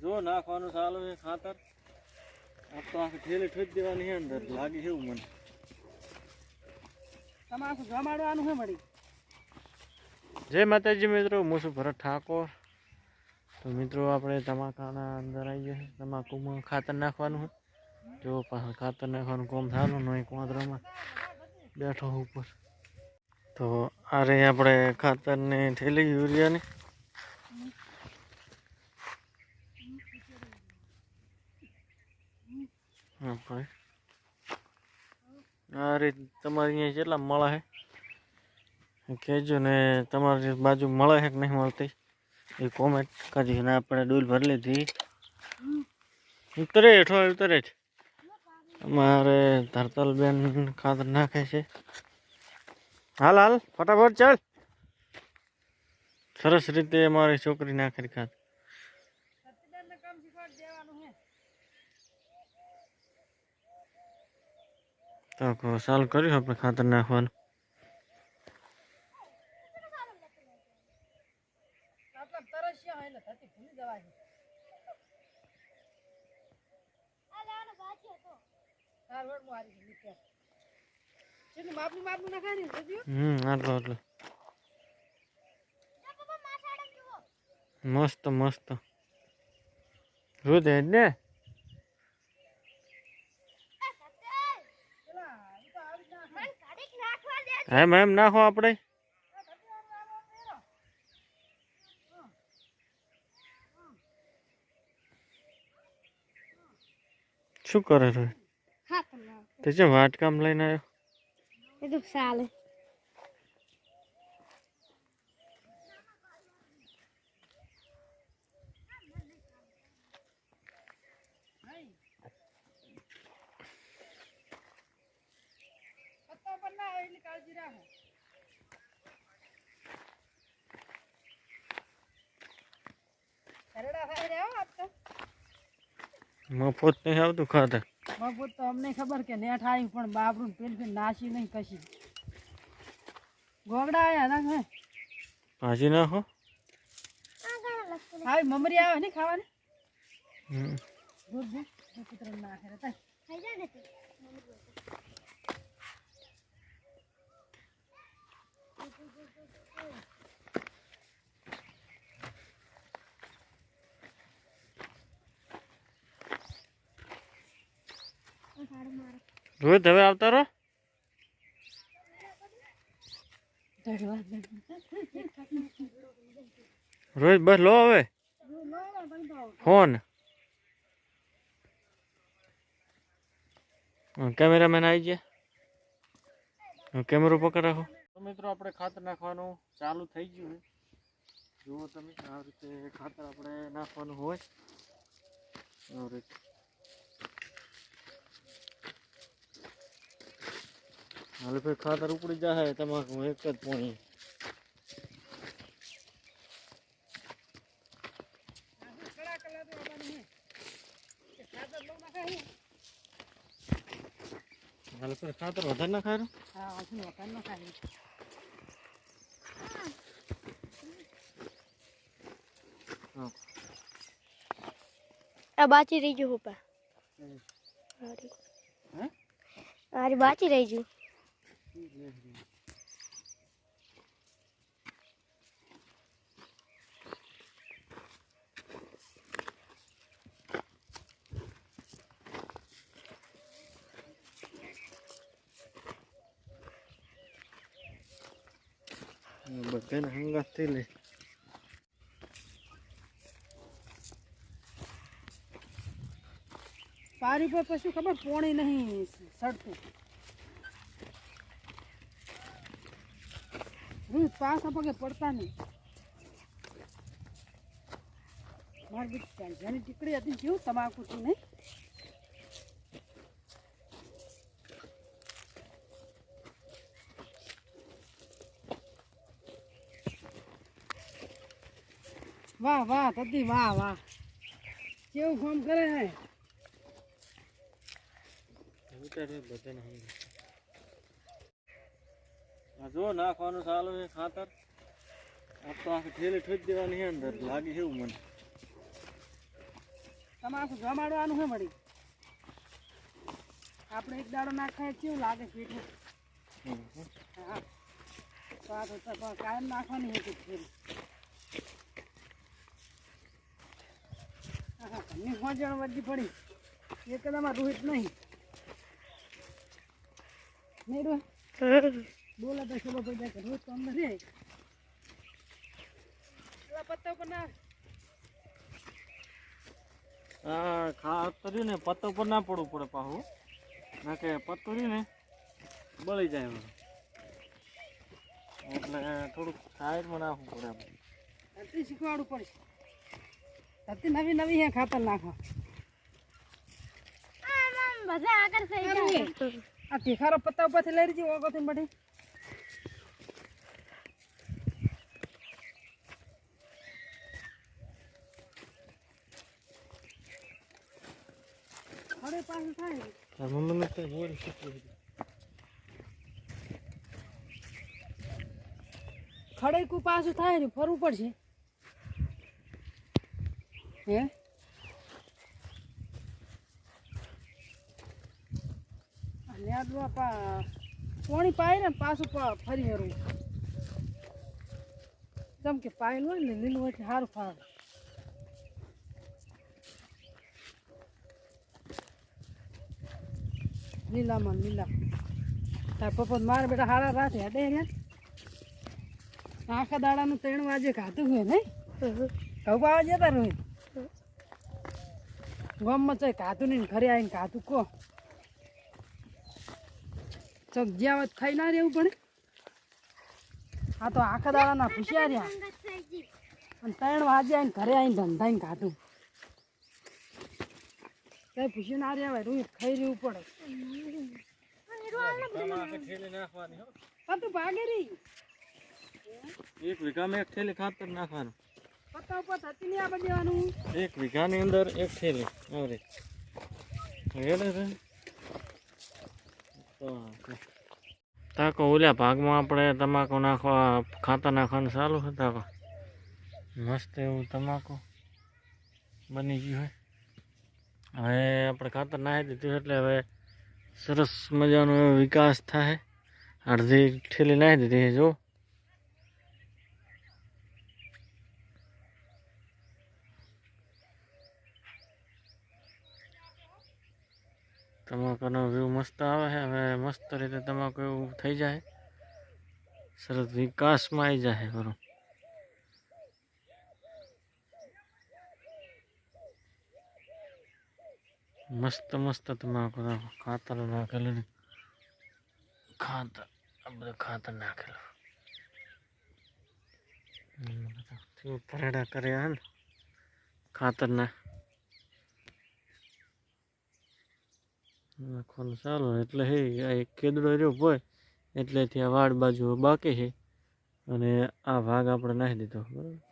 જો નાખવાનું ચાલુ છે ખાતર. આ તો આખી ઠેલી ઠોજ દેવાની છે અંદર. લાગે છે એવું મને. તમાકુ જમાડવાનું છે મળી જય માતાજી મિત્રો હું છું ભરત ઠાકોર. તો મિત્રો આપણે તમાકાના અંદર આવી ગયા છે. તમાકુમાં ખાતર નાખવાનું છે. જો પાછળ ખાતર નાખવાનું કોમ થવાનું નહીં કોંદરામાં બેઠો ઉપર. તો આ રહી આપણે ખાતરની થેલી યુરિયાની. રીત અહીંયા કેટલા મળે છે? કહેજો ને તમારી બાજુ મળે છે કે નહીં મળતી? એ કોમેન્ટ કરજો. ને આપણે ડૂલ ભરી લીધી. ઉતરે હેઠો ઉતરે જ. અમારે ધરતલબેન ખાતર નાખે છે. હાલ હાલ, ફટાફટ ચાલ. સરસ રીતે અમારી છોકરી નાખેલી ખાતર સતીદારને કામ શીખવાડી દેવાનું છે તો ચાલુ કર્યું આપણે ખાતર નાખવાનું આટલા તરસ્યા હોય એટલે થતી ભૂલી જવાય ચાર વડ મારી નીકળ્યા કેટલું માપનું માપનું નખાય ને જોજો હમ આટલો આટલો મસ્ત મસ્ત રોજ જ ને પેલા ઈ તો આવી જ નાખે. એમ એમ નાખો આપણે? શું કરે રો? તે છે વાટકામ લઈને આવ્યો. એ તો ચાલે. પત્તા પર ના આવે એટલી કાળજી રાખો ખરડા થાય રે હો આજ તો મફત નહીં આવતું ખાતર મફત તો અમને ખબર કે નેઠ આવી પણ બાપરું ને પેલ પેલ નાસી નહીં કશી ગોગડા આયા ના હે ભાજી નાખો આવી મમરી આવે ને ખાવાની હમ. દૂધ દે દૂધ કૂતરાને નાખે રે તાય. રોજ હવે આવતા રહો. રોહિત, બસ લો હવે. ફોન. કેમેરામેન આવી ગયા. કેમેરો પકડ રાખો. તો મિત્રો, આપણે ખાતર નાખવાનું ચાલુ થઈ ગયું છે. જુઓ તમે, આ રીતે ખાતર આપણે નાખવાનું હોય. આ રીતે. હાલ ભાઈ, ખાતર ઉપડી જાય તમાકુ એક જ પોણી. કડા કલા તો આવવાનું હે કે ખાતર બહુ નાખાય હે? હાલ ભાઈ, ખાતર વધારે નાખાય હા હજુ વખાણ ન ખાય આ બાચી રહી ગયું પપ્પા. અરે બાચી રહી ગયું. બધાને હંગાથી લે. પારી પર પછી ખબર? પોણી નહીં સડતું. હું પાછા પગે પડતા નહીં? મારી બીજી જેની ટીકડી હતી કેવું તમાકુ છું નહીં? વાહ વાહ, તદ્દી, વાહ વાહ. કેવું ફોન કરે હે? જો નાખવાનું ચાલુ છે ખાતર. આ તો આખી ઠેલી દેવાની છે અંદર. લાગે છે મને. તમાકુ જમાડવાનું છે મળી આપણે એક દાડો નાખાય કેવું લાગે પીઠું હા. તો આ તો કાયમ નાખવાની હતી ઠેલી. ઘરની હોજણ વધી પડી. એકદમ રોહિત નહીં. નહીં રો બોલે તો ખબર પડી જાય કે રોહિત તો પેલા પત્તા ઉપર ના આ ખાતર રહ્યું ને પત્તો ઉપર ના પડવું પડે પાછું ના કે પત્તું રહ્યું ને બળી જાય એમાં. એટલે થોડુંક સાઈડમાં નાખવું પડે ધરતી શીખવાડવું પડશે. ધરતી નવી નવી હે ખાતર નાખો બધા આગળ થઈ આ ટીખારો પત્તા ઉપરથી લઈ રહી ઓગોથી મળી ખડે પાછું થાય તાર તો શીખવી પાછું થાય ને ફરવું પડશે. હે? લેડવા પા પોણી પાય ને પાછું ફરી હરું. જેમ કે પાયેલું હોય ને લીલું હોય એટલે સારું ફાવે. લીલામાં ને લીલા. તાર પપ્પા મારા બેટા હારા રાતે હડે ને. આખા દાડાનું ત્રણ વાગે ખાતું હોય નહીં? ઘઉં આવે જતા રોહિત ગામમાં ચાલ ખાતું નહીં ઘરે આવીને ખાતું કો ચોક ખાઈ ના રહેવું પડે. આ તો આખા દાડાના ખુશિયા રહ્યા. અને ત્રણ વાગે આવીને ઘરે આવીને ધંધાઈને ખાધું કઈ ખુશી ના રહ્યા રોહિત ખાઈ રહેવું પડે. ભાગે રહી. એક વીઘામાં એક થેલી ખાતર નાખવાનું. એક વીઘાની અંદર એક થેલી. તાકો ઓલા ભાગમાં આપણે તમાકુ નાખવા ખાતર નાખવાનું ચાલુ છે તાકો. મસ્ત એવું તમાકુ બની ગયું હોય હવે આપણે ખાતર નાખી દીધું એટલે હવે સરસ મજાનો વિકાસ થાય. અડધી ઠેલી નાખી દીધી જો. તમાકુનો વ્યૂ મસ્ત આવે છે. હવે મસ્ત રીતે તમાકુ એવું થઈ જાય. સરસ વિકાસમાં આવી જાય બરો. મસ્ત મસ્ત તમાકુ ખાતર નાખેલું ને. ખાતર, આ બધું ખાતર નાખેલું. પરેડા કર્યા ને? ખાતરના નાખવાનું ચાલો, એટલે હે, આ એક કેદડો રહ્યો હોય એટલેથી આ વાડ બાજુ બાકી છે અને આ ભાગ આપણે નાખી દીધો, બરાબર?